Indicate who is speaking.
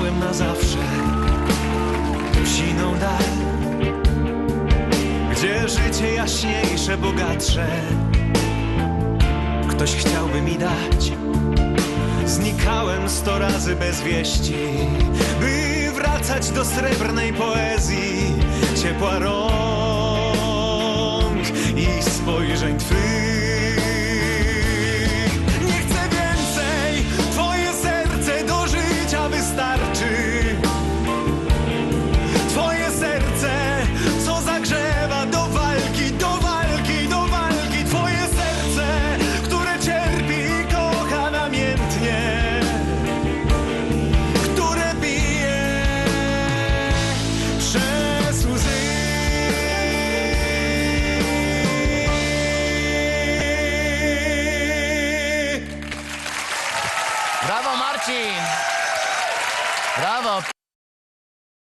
Speaker 1: zostałem na zawsze. Psiną dal Gdzie życie jaśniejsze, bogatsze? Ktoś chciałby mi dać. Znikałem sto razy bez wieści. By wracać do srebrnej poezji. Ciepła rąk i spojrzeń twych.
Speaker 2: Brawo Marcin! Brawo!